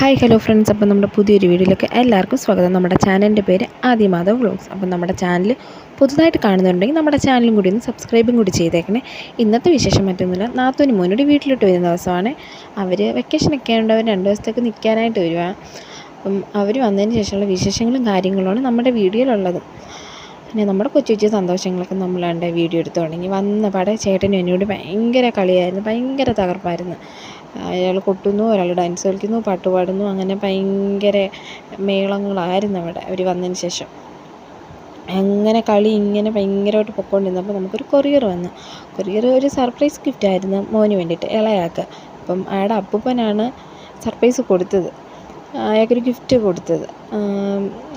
Hi hello friends അപ്പോൾ നമ്മുടെ പുതിയൊരു വീഡിയോയിലേക്ക് എല്ലാവർക്കും സ്വാഗതം. നമ്മുടെ ചാനലിന്റെ പേര് ആദിമാധവ് വ്ളോഗ്സ് അപ്പോൾ നമ്മുടെ ചാനൽ പുതുതായിട്ട് കാണുന്നുണ്ടെങ്കിൽ നമ്മുടെ ചാനലും കൂടി ഒന്ന് സബ്സ്ക്രൈബും കൂടി ചെയ്തേക്കണേ. ഇന്നത്തെ വിശേഷം മറ്റൊന്നുമില്ല. നാത്തൂന് മോനോട് വീട്ടിലോട്ട് വരുന്ന ദിവസമാണ്. അവർ വെക്കേഷനൊക്കെ ഉണ്ട് അവർ രണ്ട് ദിവസത്തേക്ക് നിൽക്കാനായിട്ട് വരിക അപ്പം അവർ വന്നതിന് ശേഷമുള്ള വിശേഷങ്ങളും കാര്യങ്ങളുമാണ് നമ്മുടെ വീഡിയോയിലുള്ളത്. പിന്നെ നമ്മുടെ കൊച്ചു കൊച്ചു സന്തോഷങ്ങളൊക്കെ നമ്മളാണ്ട് വീഡിയോ എടുത്തു തുടങ്ങി. വന്ന പാടെ ചേട്ടനും എന്നോട് ഭയങ്കര കളിയായിരുന്നു. ഭയങ്കര തകർപ്പായിരുന്നു. അയാൾ കൊട്ടുന്നു ഒരാൾ ഡാൻസ് കളിക്കുന്നു പാട്ട് പാടുന്നു. അങ്ങനെ ഭയങ്കര മേളങ്ങളായിരുന്നു അവിടെ അവർ വന്നതിന് ശേഷം. അങ്ങനെ കളി ഇങ്ങനെ ഭയങ്കരമായിട്ട് പൊക്കോണ്ടിരുന്നപ്പോൾ നമുക്കൊരു കൊറിയർ വന്നു. കൊറിയർ ഒരു സർപ്രൈസ് ഗിഫ്റ്റ് ആയിരുന്നു മോന് വേണ്ടിയിട്ട് ഇളയാൾക്ക്. അപ്പം അയാളുടെ അപ്പൂപ്പനാണ് സർപ്രൈസ് കൊടുത്തത്. അയാൾക്കൊരു ഗിഫ്റ്റ് കൊടുത്തത്.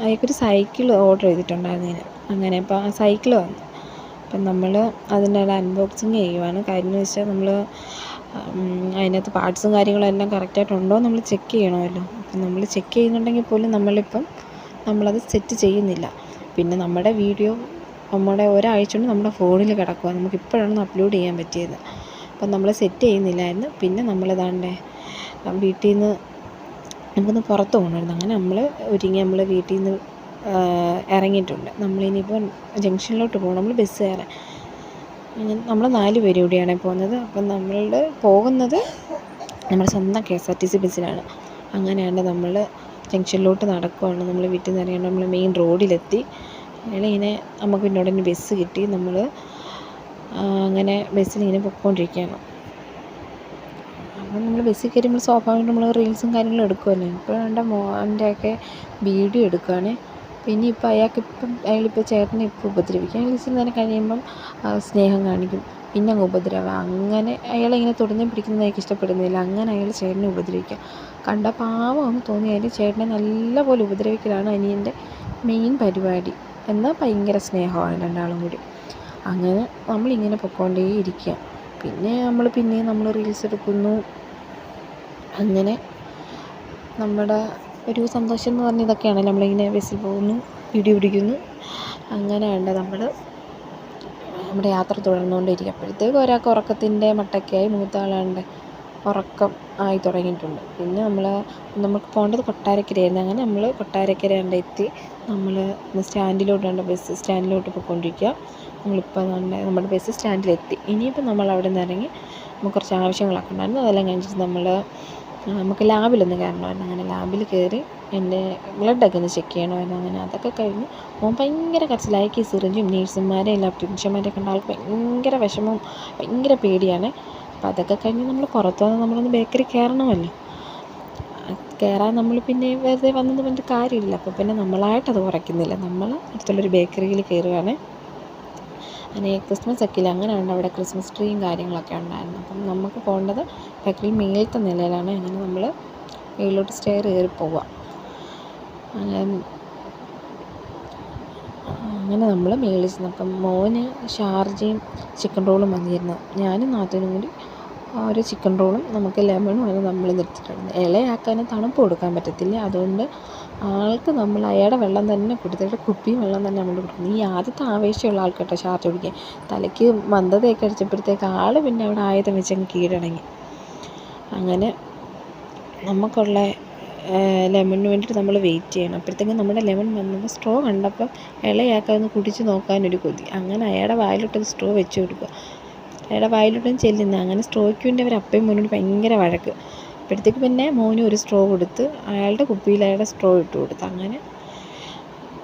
അയാൾക്കൊരു സൈക്കിൾ ഓർഡർ ചെയ്തിട്ടുണ്ടായിരുന്നു ഇതിന് അങ്ങനെ അപ്പോൾ ആ സൈക്കിൾ വന്നു. അപ്പം നമ്മൾ അതിന്റെ അൺബോക്സിങ് ചെയ്യുവാണ്. കാര്യം എന്ന് വെച്ചാൽ നമ്മൾ അതിനകത്ത് പാർട്സും കാര്യങ്ങളും എല്ലാം കറക്റ്റായിട്ടുണ്ടോ നമ്മൾ ചെക്ക് ചെയ്യണമല്ലോ. അപ്പം നമ്മൾ ചെക്ക് ചെയ്യുന്നുണ്ടെങ്കിൽ പോലും നമ്മളിപ്പം നമ്മളത് സെറ്റ് ചെയ്യുന്നില്ല. പിന്നെ നമ്മുടെ വീഡിയോ നമ്മുടെ ഒരാഴ്ച കൊണ്ട് നമ്മുടെ ഫോണിൽ കിടക്കുക നമുക്ക് ഇപ്പോഴാണ് അപ്ലോഡ് ചെയ്യാൻ പറ്റിയത്. അപ്പം നമ്മൾ സെറ്റ് ചെയ്യുന്നില്ലായിരുന്നു. പിന്നെ നമ്മളിതാണ്ടേ വീട്ടിൽ നിന്ന് നമുക്കൊന്ന് പുറത്ത് പോകണമായിരുന്നു. അങ്ങനെ നമ്മൾ ഒരുങ്ങി നമ്മൾ വീട്ടിൽ നിന്ന് ഇറങ്ങിയിട്ടുണ്ട്. നമ്മളിനിയിപ്പോൾ ജംഗ്ഷനിലോട്ട് പോകണം. നമ്മൾ ബസ് കയറാൻ. നമ്മൾ നാല് പേര് കൂടിയാണ് പോകുന്നത്. അപ്പം നമ്മൾ പോകുന്നത് നമ്മുടെ സ്വന്തം K S R T C ബസ്സിലാണ്. അങ്ങനെയാണ് നമ്മൾ ജംഗ്ഷനിലോട്ട് നടക്കുവാണ്. നമ്മൾ വീട്ടിൽ നിന്ന് ഇറങ്ങി നമ്മൾ മെയിൻ റോഡിലെത്തി. ഇങ്ങനെ നമുക്ക് പിന്നെ ഉടനെ ബസ് കിട്ടി. നമ്മൾ അങ്ങനെ ബസ്സിലിങ്ങനെ പൊയ്ക്കൊണ്ടിരിക്കുകയാണ് അപ്പം നമ്മൾ ബസ്സിൽ കയറി നമ്മൾ സ്വാഭാവികമായിട്ടും നമ്മൾ റീൽസും കാര്യങ്ങളും എടുക്കുമല്ലോ ഇപ്പോൾ എന്റെ മോന്റെയൊക്കെ വീഡിയോ എടുക്കുകയാണ് പിന്നെ ഇപ്പം അയാൾക്ക് ഇപ്പം അയാളിപ്പോൾ ചേട്ടനെ ഇപ്പം ഉപദ്രവിക്കും. അയാൾ ഇച്ചിരി നേരം കഴിയുമ്പം സ്നേഹം കാണിക്കും. പിന്നെ അങ്ങ് ഉപദ്രവം. അങ്ങനെ അയാളിങ്ങനെ തൊടുന്നതും പിടിക്കുന്നതും അയാൾക്ക് ഇഷ്ടപ്പെടുന്നില്ല. അങ്ങനെ അയാൾ ചേട്ടനെ ഉപദ്രവിക്കുക. കണ്ട പാവം തോന്നി. അയാൾ ചേട്ടനെ നല്ലപോലെ ഉപദ്രവിക്കലാണ് അനിയന്റെ മെയിൻ പരിപാടി. എന്നാൽ ഭയങ്കര സ്നേഹമാണ് രണ്ടാളും കൂടി. അങ്ങനെ നമ്മളിങ്ങനെ പൊയ്ക്കൊണ്ടേ ഇരിക്കുക. പിന്നെ നമ്മൾ പിന്നെയും നമ്മൾ റീൽസ് എടുക്കുന്നു. അങ്ങനെ നമ്മുടെ ഒരു സന്തോഷം എന്ന് പറഞ്ഞാൽ ഇതൊക്കെയാണ്. നമ്മളിങ്ങനെ ബസ്സിൽ പോകുന്നു വീഡിയോ പിടിക്കുന്നു. അങ്ങനെ വേണ്ട നമ്മൾ നമ്മുടെ യാത്ര തുടർന്നുകൊണ്ടിരിക്കുക അപ്പോഴത്തേക്ക് ഒരാൾക്ക് ഉറക്കത്തിന്റെ മട്ടൊക്കെയായി മൂത്ത ആളാണ്ട് ഉറക്കം ആയി തുടങ്ങിയിട്ടുണ്ട്. പിന്നെ നമ്മൾ നമുക്ക് പോകേണ്ടത് കൊട്ടാരക്കരയായിരുന്നു. അങ്ങനെ നമ്മൾ കൊട്ടാരക്കര കണ്ട് എത്തി. നമ്മൾ സ്റ്റാൻഡിലോട്ടാണ് ബസ് സ്റ്റാൻഡിലോട്ട് പോയിക്കൊണ്ടിരിക്കുക. നമ്മളിപ്പോൾ നമ്മുടെ ബസ് സ്റ്റാൻഡിലെത്തി. ഇനിയിപ്പോൾ നമ്മൾ അവിടെ നിന്ന് ഇറങ്ങി നമുക്ക് കുറച്ച് ആവശ്യങ്ങളൊക്കെ ഉണ്ടായിരുന്നു. അതെല്ലാം കഴിഞ്ഞിട്ട് നമ്മൾ നമുക്ക് ലാബിലൊന്ന് കയറണമായിരുന്നു. അങ്ങനെ ലാബിൽ കയറി എന്റെ ബ്ലഡൊക്കെ ഒന്ന് ചെക്ക് ചെയ്യണമായിരുന്നു. അങ്ങനെ അതൊക്കെ കഴിഞ്ഞ് മോൻ ഭയങ്കര കരച്ചിലായി സിറിഞ്ചും നേഴ്സുമാരെ എല്ലാം ടെക്നീഷ്യന്മാരെ കണ്ട ആൾക്ക് ഭയങ്കര വിഷമം ഭയങ്കര പേടിയാണ്. അപ്പം അതൊക്കെ കഴിഞ്ഞ് നമ്മൾ പുറത്ത് വന്ന് നമ്മളൊന്ന് ബേക്കറി കയറണമല്ലോ. കയറാൻ നമ്മൾ പിന്നെ വെറുതെ വന്നത് പറഞ്ഞിട്ട് കാര്യമില്ല. അപ്പോൾ പിന്നെ നമ്മളായിട്ടത് കുറയ്ക്കുന്നില്ല. നമ്മൾ അടുത്തുള്ളൊരു ബേക്കറിയിൽ കയറുകയാണ് അങ്ങനെ ക്രിസ്മസ് ഒക്കെ ഇല്ല അങ്ങനെ ഉണ്ട് അവിടെ ക്രിസ്മസ് ട്രീയും കാര്യങ്ങളൊക്കെ ഉണ്ടായിരുന്നു. അപ്പം നമുക്ക് പോകേണ്ടത് ഫാക്ടറി മേലത്തെ നിലയിലാണ്. അങ്ങനെ നമ്മൾ മേളിലോട്ട് സ്റ്റെയർ കയറി പോവുക അങ്ങനെ നമ്മൾ മേളിൽ ചെന്നപ്പം മോന് ഷാർജയും ചിക്കൻ റോളും വന്നിരുന്നു. ഞാനും നാത്തനും കൂടി ഒരു ചിക്കൻ റോളും നമുക്ക് ലെമണും ആണ് നമ്മൾ നിർത്തിയിട്ടുണ്ട് ഇളയാക്കാനും തണുപ്പ് കൊടുക്കാൻ പറ്റത്തില്ല. അതുകൊണ്ട് ആൾക്ക് നമ്മൾ അയാളുടെ വെള്ളം തന്നെ കൊടുത്തിട്ട് കുപ്പിയും വെള്ളം തന്നെ നമ്മൾ കൊടുക്കുന്നു ഈ ആദ്യത്തെ ആവേശമുള്ള ആൾക്ക് കേട്ടോ ഷാർജ കുടിക്കാൻ. തലയ്ക്ക് മന്ദതയൊക്കെ അടിച്ചപ്പോഴത്തേക്ക് ആൾ പിന്നെ അവിടെ ആയുധം വെച്ചങ്ങ് കീഴടങ്ങി. അങ്ങനെ നമുക്കുള്ള ലെമണിന് വേണ്ടിയിട്ട് നമ്മൾ വെയിറ്റ് ചെയ്യണം. അപ്പോഴത്തേക്കും നമ്മുടെ ലെമൺ വന്നപ്പോൾ സ്ട്രോ കണ്ടപ്പം ഇളയാക്കാൻ ഒന്ന് കുടിച്ച് നോക്കാനൊരു കൊതി. അങ്ങനെ അയാളുടെ വായിലോട്ടൊരു സ്ട്രോ വെച്ച് കൊടുക്കുക. അയാളുടെ വായിലോട്ടും ചെല്ലുന്ന. അങ്ങനെ സ്ട്രോയ്ക്ക് വേണ്ടി അവർ അപ്പയും മോനോട് ഭയങ്കര വഴക്ക്. അപ്പോഴത്തേക്ക് പിന്നെ മോന് ഒരു സ്ട്രോ കൊടുത്ത് അയാളുടെ കുപ്പിയിൽ അയാളുടെ സ്ട്രോ ഇട്ട് കൊടുത്ത്. അങ്ങനെ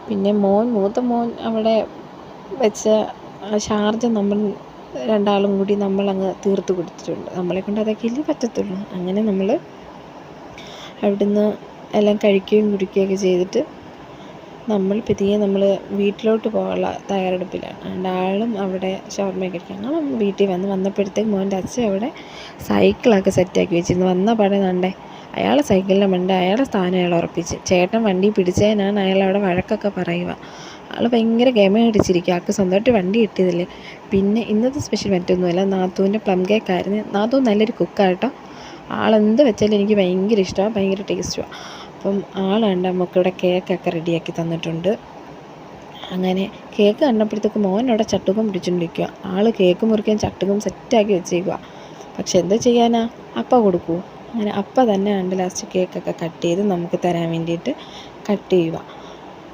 പിന്നെ മോൻ മൂത്ത മോൻ അവിടെ വെച്ച ഷാർജ നമ്മൾ രണ്ടാളും കൂടി നമ്മൾ നമ്മളങ്ങ് തീർത്ത് കൊടുത്തിട്ടുണ്ട്. നമ്മളെ കൊണ്ട് അതൊക്കെ ഇല്ലേ പറ്റത്തുള്ളൂ. അങ്ങനെ നമ്മൾ അവിടുന്ന് എല്ലാം കഴിക്കുകയും കുടിക്കുകയൊക്കെ ചെയ്തിട്ട് നമ്മൾ പതിയെ നമ്മൾ വീട്ടിലോട്ട് പോകാനുള്ള തയ്യാറെടുപ്പിലാണ്. അതുകൊണ്ട് ആളും അവിടെ ഷവർമ്മ കഴിക്കാൻ നമ്മൾ വീട്ടിൽ വന്ന് വന്നപ്പോഴത്തേക്ക് മോന്റെ അച്ഛൻ അവിടെ സൈക്കിളൊക്കെ സെറ്റാക്കി വെച്ചിരുന്നു. വന്ന പാടെ കണ്ടേ അയാളെ സൈക്കിളിന്റെ മണ്ട അയാളുടെ സ്ഥാനം അയാൾ ഉറപ്പിച്ച്. ചേട്ടൻ വണ്ടി പിടിച്ചതിനാണ് അയാൾ അവിടെ വഴക്കൊക്കെ പറയുക. ആൾ ഭയങ്കര ഗമ അടിച്ചിരിക്കുക ആൾക്ക് സ്വന്തമായിട്ട് വണ്ടി കിട്ടിയതല്ലേ. പിന്നെ ഇന്നത്തെ സ്പെഷ്യൽ മറ്റൊന്നുമല്ല നാത്തൂന്റെ പ്ലം കേക്കായിരുന്നു നാത്തൂൻ നല്ലൊരു കുക്കാട്ടോ ആളെന്ത് വെച്ചാലും എനിക്ക് ഭയങ്കര ഇഷ്ടമാണ് ഭയങ്കര ടേസ്റ്റുമാണ് അപ്പം ആൾ കണ്ട നമുക്കിവിടെ കേക്കൊക്കെ റെഡിയാക്കി തന്നിട്ടുണ്ട്. അങ്ങനെ കേക്ക് കണ്ടപ്പോഴത്തേക്ക് മോൻ അവിടെ ചട്ടുകം പിടിച്ചുകൊണ്ടിരിക്കുക ആൾ കേക്ക് മുറിക്കാൻ ചട്ടുകം സെറ്റാക്കി വെച്ചേക്കുക പക്ഷെ എന്താ ചെയ്യാനാ? അപ്പ കൊടുക്കൂ. അങ്ങനെ അപ്പ തന്നെ ഉണ്ട് ലാസ്റ്റ് കേക്കൊക്കെ കട്ട് ചെയ്ത് നമുക്ക് തരാൻ വേണ്ടിയിട്ട് കട്ട് ചെയ്യുക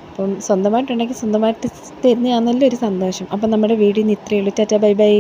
അപ്പം സ്വന്തമായിട്ടുണ്ടെങ്കിൽ സ്വന്തമായിട്ട് തരുന്നതാണല്ലോ ഒരു സന്തോഷം. അപ്പം നമ്മുടെ വീഡിയോ ഇന്ന് ഇത്രയേ ഉള്ളൂ. Tata bye bye.